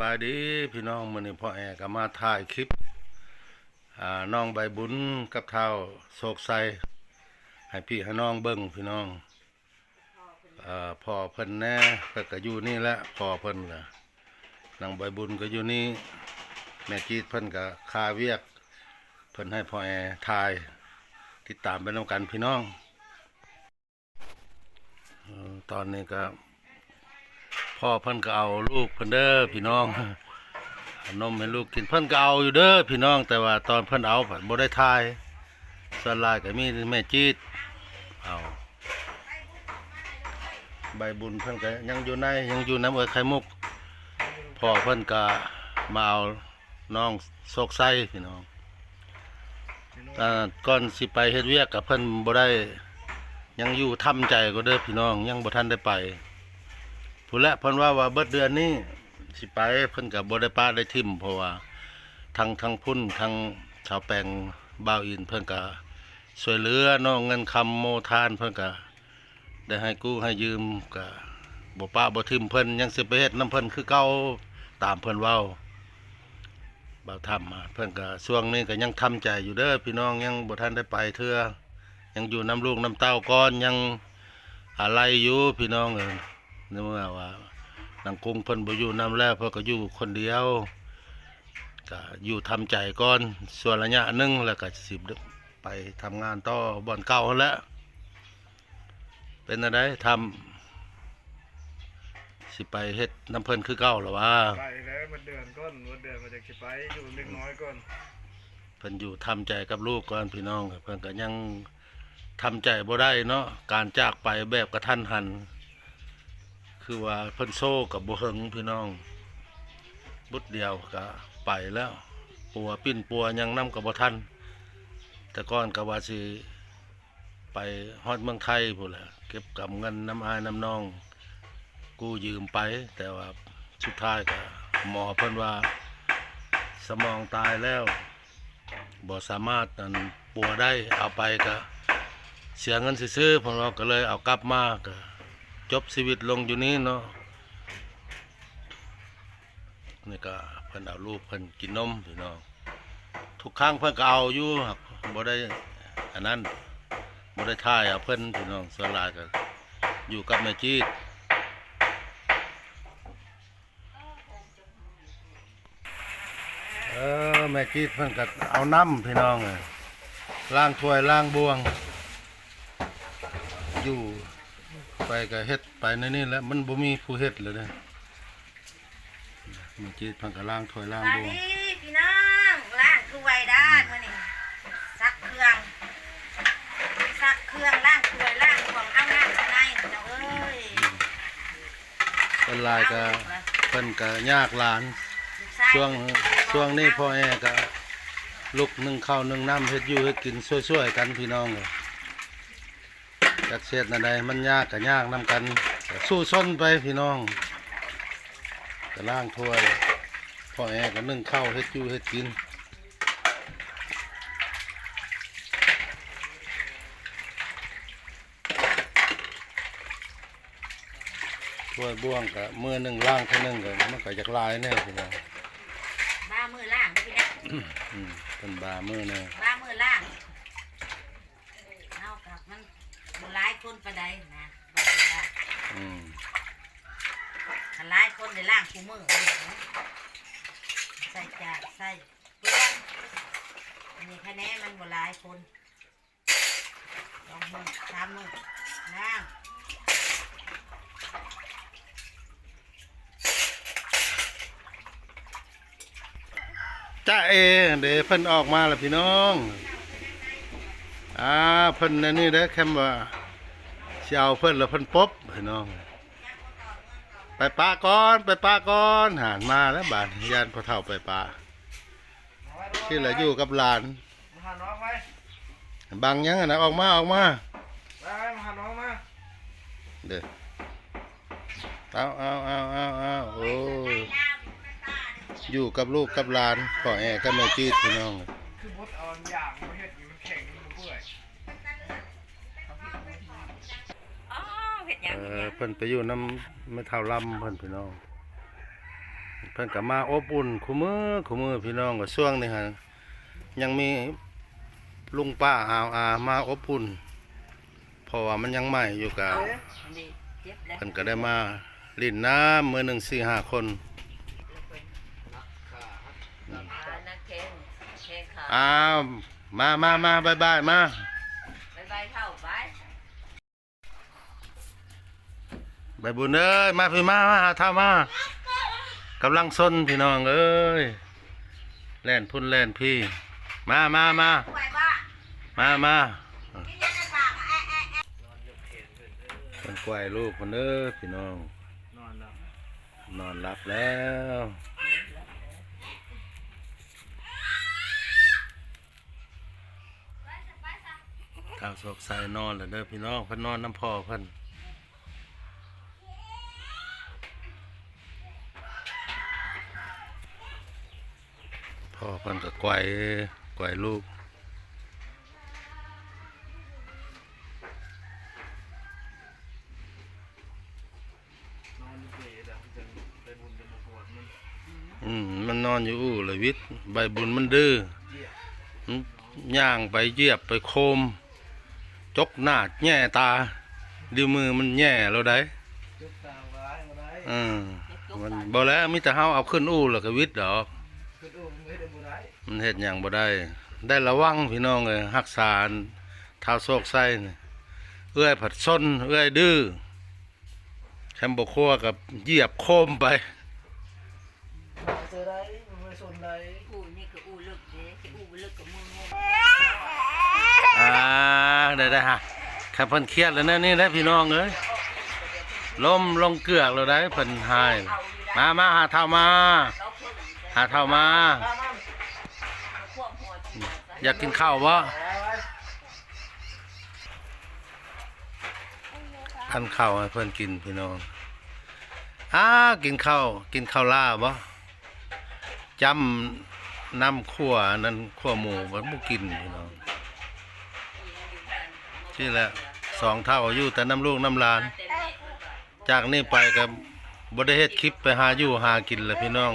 บายดีพี่น้องมือนี้พ่อแอก็มาถ่ายคลิปน้องใบบุญกับเท้าโศกไซให้พี่ให้น้องเบิ่งพี่น้องอพ่อเพิ่นแน่ก็อยู่นี่แหละพ่อเพิ่นล่ะนางใบบุญก็อยู่นี่แม่จีดเพิ่นก็คาเวียก เพิ่นให้พ่อแอถ่ายติดตามไปนํกันพี่น้องอตอนนี้ก็ พ่อเพิ่นก็เอาลูกเพิ่นเด้อพี่น้องนมให้ลูกกินเพิ่นก็เอาอยู่เด้อพี่น้อง แต่ว่าตอนเพิ่นเอาผันบ่ได้ทายสลายก็มีแม่จีดเอาใบบุญเพิ่นก็ยังอยู่ในยังอยู่น้ำเอยไข่มุกพ่อเพิ่นก็มาเอาน้องโศกไส้พี่น้องก่อนสิไปเฮ็ดเวียกกับเพิ่นบ่ได้ยังอยู่ทำใจก็เด้อพี่น้อง ยังบ่ทันได้ไป ผู้ละเพิ่นว่าว่าเบิดเดือนนี้สิไปเพิ่นก็บ่ได้ป้าได้ทิมเพราะว่าทางทางพุ่นทางชาวแปลงบ่าวอินเพิ่นก็ช่วยเหลือเนาะเงินคำโมทานเพิ่นก็ได้ให้กู้ให้ยืมก็บ่ป้าบ่ทิมเพิ่นยังสิไปเฮ็ดนํเพิ่นคือเก่าตามเพิ่นเว้าบ่าวทำมาเพิ่นก็ช่วงนี้ก็ยังทำใจอยู่เด้อพี่น้องยังบ่ทันได้ไปเทื่อยังอยู่น้ำลูกน้ำเต้าก่อนยังอะไรอยู่พี่น้องเอ้ย นึกว่าว่านางกรุงเพิ่นบ่อยู่นำแล้วเพิ่นก็อยู่คนเดียวก็อยู่ทำใจก่อนส่วนระยะหนึงแล้วก็สิไปทำงานต่อบ่อนเก่าหั่นแหล้วเป็นอะไรทำสิไปเฮ็ดน้ำเพิ่นคือเก่าหรอวะไปแล้วมันเดือนก้อนมันเดือนมาจากสิไปอยู่เล็กน้อยก่อนเพิ่นอยู่ทำใจกับลูกก่อนพี่น้องเพิ่นก็ยังทำใจบ่ได้เนาะการจากไปแบบกระทันหัน คือว่าเพิ่นโซ่กับบ่เฮิงพี่น้องบุดเดียวก็ไปแล้ว ปัวปิ้นปัวยังนำกับบ่ทันแต่ก่อนก็ว่าสิไปฮอดเมืองไทยพุ่นแหละเก็บกับเงินน้ำอายน้ำนอง กู้ยืมไป แต่ว่าสุดท้ายก็หมอเพิ่นว่าสมองตายแล้วบ่สามารถนั่นปัวได้เอาไปก็เสียเงินซื้อๆพวกเราก็เลยเอากลับมาก็ จบชีวิตลงอยู่นี้เนาะนี่ก็เพิ่นเอาลูกเพิ่นกินนมพี่น้องทุกครั้งเพิ่นก็เอาอยู่ครับบ่ได้อันนั้นบ่ได้ท่ายเอาเพิ่นพี่น้องส่วนหลายก็อยู่กับแม่จีดเออแม่จีดเพิ่นก็เอาน้ำพี่น้องล้างถ้วยล้างบวงอยู่ ไปก็เฮ็ดไปในนี่แหล้วมันบ่มีผู้เฮ็ดเลยเด้อมันจีดเพังก็ล้างถ้วยล้างมาบวงดิพี่น้องล้างถ้วยด้านมื้อนี้ซักเครื่องซักเครื่องล้างถ้วยล้างของเอาน้ำข้างในเจ้าเอ้ยเป็นลายก็เพิ่นก็ยากหลานลูกชายช่วงช่วงนี้พ่อแอ่ก็ลุกนึ่งข้าวนึ่งน้ำเฮ็ดอยู่เฮ็ดกินช่วยๆกันพี่น้องเลย จักเสียดนั่นใดมันยากก็ยากนํกันก็สู้ซนไปพี่น้องก็ล้างถ้วยพ่อแอ่ก็นึ่งข้าวเฮ็ดอยู่เฮ็ดกินถ้วยบ่วงก็มือหนึ่งล่างเท่านึงก็มันก็อยากลายแน่พี่น้องบ้ามือล้างพี่น้องอืมเป็นบามือแน่บ้ามือล้างเอากับมันบ่หลาย คนปานใดนะบ่ได้ล้าอืมถ้าหลายคนได้ล้างคู่มือเลยนะใส่จานใส่เปลืองอันนี้คะแนนมันบ่หลายคนสองมือสามมือล้างจ้าเอเดี๋ยวเพิ่นออกมาแล้วพี่น้องอ่าเพิ่นอันนี่เด้อแคมว่า สิเอาเพิ่นแล้วเพิ่นปบพี่น้องไปปะก่อนไปปะก่อนหานมาแล้วบาดยานพ่อเฒ่าไปปะที่เหลืออยู่กับหลานมาหาน้องไปบังยังอะนะออกมาออกมาไปมาหาน้องมาเด้อเอาเอาเอาเอาเอาโอ้ยอยู่กับลูกกับหลานพ่อแอกับแม่จีดพี่น้อง คือบดเอาอย่างมาเฮ็ดอยู่มันแข็งมันเปื่อย อ๋อ เห็ดหยังเอเห็ดหอยังเพิ่นไปอยู่น้ำไม่เท่าลำเพิ่นพี่น้องเพิ่นก็มาอบอุ่นคุมือคุมือพี่น้องก็ช่วงนี้ฮะยังมีลุงป้าอาวอามาอบอุ่นเพราะว่ามันยังใหม่อยู่กับนี่เจ็บแล้วเพิ่นก็ได้มาลิ่นน้ำมือหนึ่งสี่ห้าคนนักแข่งแข่งขาอ้าวมามามาบายบายมา บายบายเข้าไป ใบบุญเอ้ยมาพี่มามาหาเท่ามากำลังซนพี่น้องเอ้ยแล่นพุ่นแล่นพี่ มามามามามากินยังไงปากแอะแอะแอะนกแขนขึ้นเป็นกวยลูกคนเด้อพี่น้องนอนแล้วนอนหลับแล้วข้าวโศกใส่นอนแล้วเด้อพี่น้องเพิ่นนอนน้ำพ่อเพิ่น พ่อเพิ่นก็กวยกวยลูกนอนอยู่เปรย์แล้วจังไปบุญจะมาปวดมันอืมมันนอนอยู่อู่เลยวิทย์ใบบุญมันดื้อเจี๊ยบมันย่างไปเหยียบไปโคม จกหน้าแง่ตาดีมือมันแย่เราได้จุดตางร้ายมาได้อืมมันบ่แล้วมีแต่เฮาเอาขึ้นอู้แล้วก็วิทย์ดอกคือดู มันไม่ได้บุได้มันเฮ็ดหยังบ่ได้ ได้ระวังพี่น้องเอ้ยรักษาเท้าโศกไส้นี่เอื้อยผัดซนเอื้อยดื้อแคมบ่ครัวกับเหยียบโคมไปเจอได้มันไม่สนได้อู้นี่คืออู้ลึกเด้คืออู้ลึกกับมืองงอ่าได้ได้ฮะแค่เพิ่นเครียดแล้วนะนี่นะพี่น้องเอ้ยลมลงเกือกแล้วได้เพิ่นหาย มามาหาเท่ามา เราเพิ่งหาเท่ามา อยากกินข้าวบ่พันข้าวให้เพิ่อนกินพี่น้องอ้ากินข้าวกินข้าวล่าบ่จำน้ำขั่วนั่นขั่วหมูมันบ่กินพี่น้องที่แหละสองเท่าอยู่แต่น้ำลูกน้ำลาน จากนี้ไปก็บ่ได้เฮ็ดคลิปไปหาอยู่หากินแหละพี่น้อง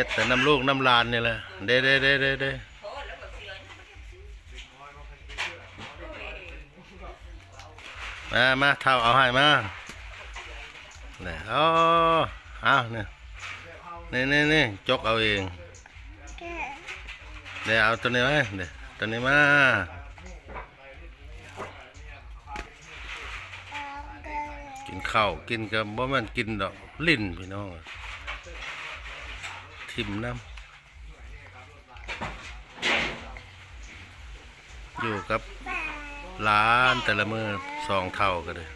ฮ็ดแต่น้ำลูกน้ำลานนี่แหละเด้เด้เด้เด้เด้มามาเท่าเอาให้มานี่เอาเอาเนี่ยนี่นี่นี่จกเอาเองเดี๋ยวเอาตัวนี้ไว้เดี๋ยวตัวนี้มากินข้าวกินกับบ่ม่นกินดอกลิ้นพี่น้องิมน้ำอยู่กับหลานแต่ละมือสองเท่ากันเล้ว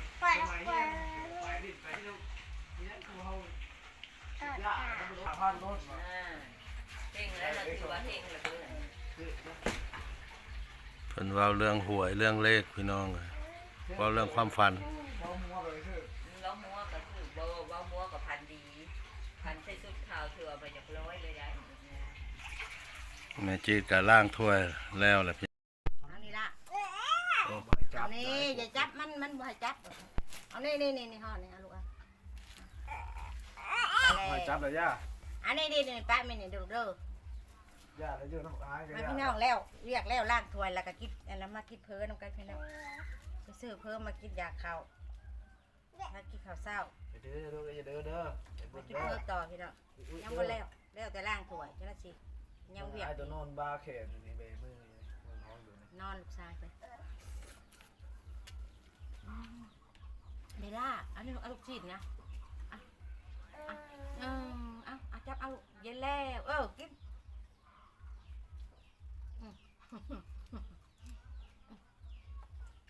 เพิ่นเว้าเรื่องหวยเรื่องเลขพี่น้องว้าเรื่องความฝัน มองมัวไปคือ ล้อมัวก็คือบ่ว่ามัวกับพันดี พั นใส่สุดขาวถือเอาไปจากร้อยเลยได้แม่จีดก็ล้างถ้วยแล้วแหละพี่เอานี่ละจัเอาบนี่อย่าจับมันมันบ่ให้จับเอานี่นี่นี่นี่ห่อนี่เอาลูกเอาไปไม่เลยจับเลยย่าอันนี้นี่นี่ป้าไม่นี่ดูเด้อย่าแล้วเยอะน้ำตาลกันมาย่าพี่น้องแล้วเรียกแล้วล้างถ้วยแล้วก็กินอันนั้นมากินเพิ่นน้ำกันพี่น้องไปซื้อเพิ่มมากินยาข้าว มากินข้าวเช้าอย่าเด้อเด้ออย่าเด้อเด้อมากินเพิ่มต่อพี่น้องยังบ่แล้วแล้วแต่ล้างถ้วยจังนั้นสิยังเวียกไอ้ตัวนอนบาแขนนี่เบมือมือนอนอยู่นี่นอนลูกชายไปเดล่าอันนี้เอาลูกชิ้นนะอะอะเออเอาเอาจับเอาเย็นแล้วเออกินอืม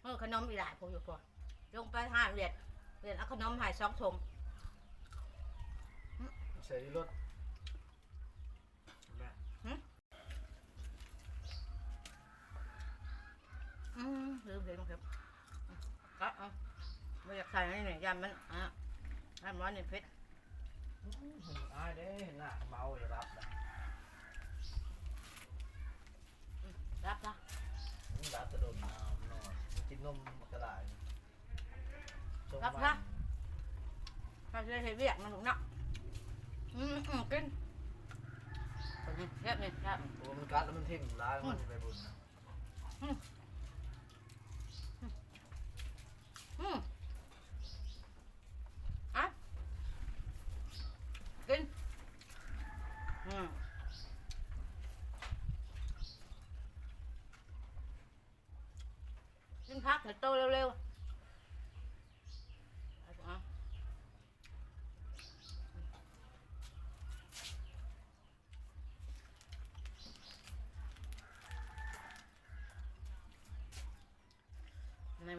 เออขนมอีหลายพวกอยู่พวกลงไปห้าเหรียญ เหรียญเอาขนมใหายสองถุงใส่รถอืมลืมเลยมั้งครับก็เอาไม่อยากใส่ให้หน่อยยำมันอะให้มันนี่เพชร อ้ายเด้เห็นหน้าเมาอย่ารับนะ รับค่ะเราจะเห็นเวียกมันถูกนาะอืมอืมกินตัวนี้แซ่บนี่แซ่บ โอ้มันกัดแล้วมันทิ่มร้ายมันจะไปบุญอืม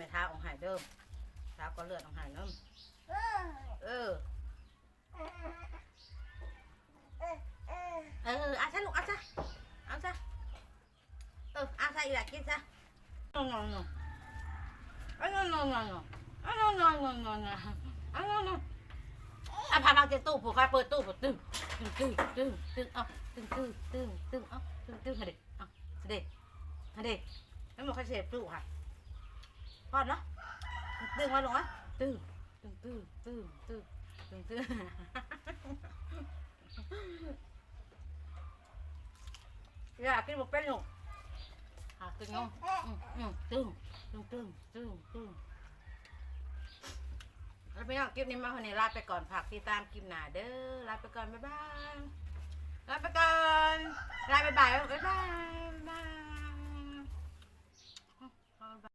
ม่ท้าของหายเดิมท้าก็เลือดของหายเดิมเออ เออเอาซะลูกเอาซะเอาซะเออเอาซะอีกแล้วกินซะงงงงเอางงงงงเอางงงงงงเอางงงอะพามาเจตู้ผูกคอยเปิดตู้ผูกตึ้งตึ้งตึ้งตึ้งตึ้งเอาตึ้งตึ้งตึ้งตึ้งเอาตึ้งตึ้งเด็ดเอาเด็ดเด็ดไม่หมดใครเสียบตู้ค่ะ พอดเนาะตึ้งมาลงอะตึงตึงตึงตึงตึงตึงตึงอยากกินบุฟเฟ่ต์ลูหากินเนาะอืมอืมตึงตึงตึงตึงตึงแล้วพี่น้องคลิปนี้มาคนนี้ลาไปก่อนฝากติดตามคลิปหน้าเด้อลาไปก่อนบ๊ายบายลาไปก่อนลาบ๊ายบายบ๊ายบาย